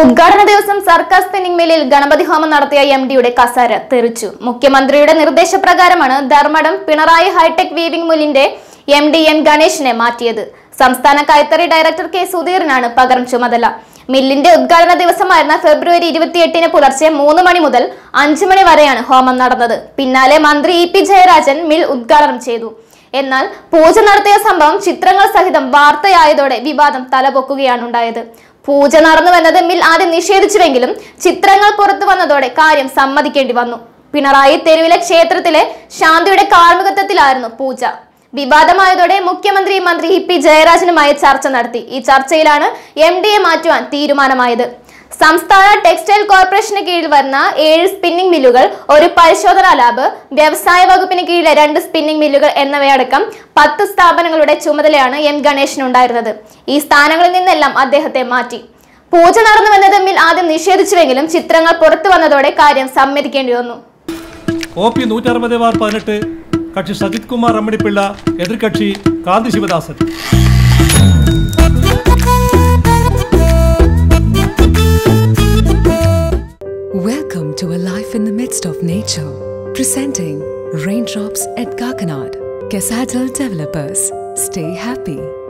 ഉദ്ഘാടന ദിവസം സർക്കാർ സ്പിന്നിംഗ് മില്ലിൽ ഗണപതി ഹോമം നടത്തിയ എം ഡിയുടെ കസാര തെറിച്ചു. മുഖ്യമന്ത്രിയുടെ നിർദ്ദേശപ്രകാരമാണ് ധർമ്മടം പിണറായി ഹൈടെക് വീവിംഗ് മില്ലിന്റെ എം ഡി എൻ ഗണേഷിനെ മാറ്റിയത്. സംസ്ഥാന കൈത്തറി ഡയറക്ടർ കെ സുധീറിനാണ് പകരം ചുമതല. മില്ലിന്റെ ഉദ്ഘാടന ദിവസമായിരുന്ന ഫെബ്രുവരി ഇരുപത്തിയെട്ടിന് പുലർച്ചെ മൂന്ന് മണി മുതൽ അഞ്ചു മണി വരെയാണ് ഹോമം നടന്നത്. പിന്നാലെ മന്ത്രി ഇ പി ജയരാജൻ മിൽ ഉദ്ഘാടനം ചെയ്തു. എന്നാൽ പൂജ നടത്തിയ സംഭവം ചിത്രങ്ങൾ സഹിതം വാർത്തയായതോടെ വിവാദം തലപൊക്കുകയാണ് ഉണ്ടായത്. പൂജ നടന്നു നടന്നുവെന്നത് മിൽ ആദ്യം നിഷേധിച്ചുവെങ്കിലും ചിത്രങ്ങൾ പുറത്തു വന്നതോടെ കാര്യം സമ്മതിക്കേണ്ടി വന്നു. പിണറായി തെരുവിലെ ക്ഷേത്രത്തിലെ ശാന്തിയുടെ കാർമ്മികത്വത്തിലായിരുന്നു പൂജ. വിവാദമായതോടെ മുഖ്യമന്ത്രി മന്ത്രി ഇ പി ജയരാജനുമായി ചർച്ച നടത്തി. ഈ ചർച്ചയിലാണ് എം ഡിയെ മാറ്റുവാൻ തീരുമാനമായത്. സംസ്ഥാന ടെക്സ്റ്റൈൽ കോർപ്പറേഷന് കീഴിൽ വരുന്ന ഏഴ് സ്പിന്നിംഗ് മില്ലുകൾ ഒരു പരിശോധനാ ലാബ് വ്യവസായ വകുപ്പിന് കീഴിലെ രണ്ട് സ്പിന്നിംഗ് മില്ലുകൾ എന്നിവയടക്കം പത്ത് സ്ഥാപനങ്ങളുടെ ചുമതലയാണ് എം ഗണേഷിനുണ്ടായിരുന്നത് ഈ സ്ഥാനങ്ങളിൽ നിന്നെല്ലാം അദ്ദേഹത്തെ മാറ്റി. പൂജ നടന്നുവെന്നത് മിൽ ആദ്യം നിഷേധിച്ചുവെങ്കിലും ചിത്രങ്ങൾ പുറത്തു വന്നതോടെ കാര്യം സമ്മതിക്കേണ്ടി വന്നു. കോപ്പി നൂറ്ററുപത് ബാർ പതിനെട്ട് കക്ഷി സജിത് കുമാർ അമ്മടിപ്പിള്ള എതിർകക്ഷി കാന്തി Sivadasan. To a life in the midst of nature. Presenting Raindrops at Kakanad. Casadal Developers. Stay happy.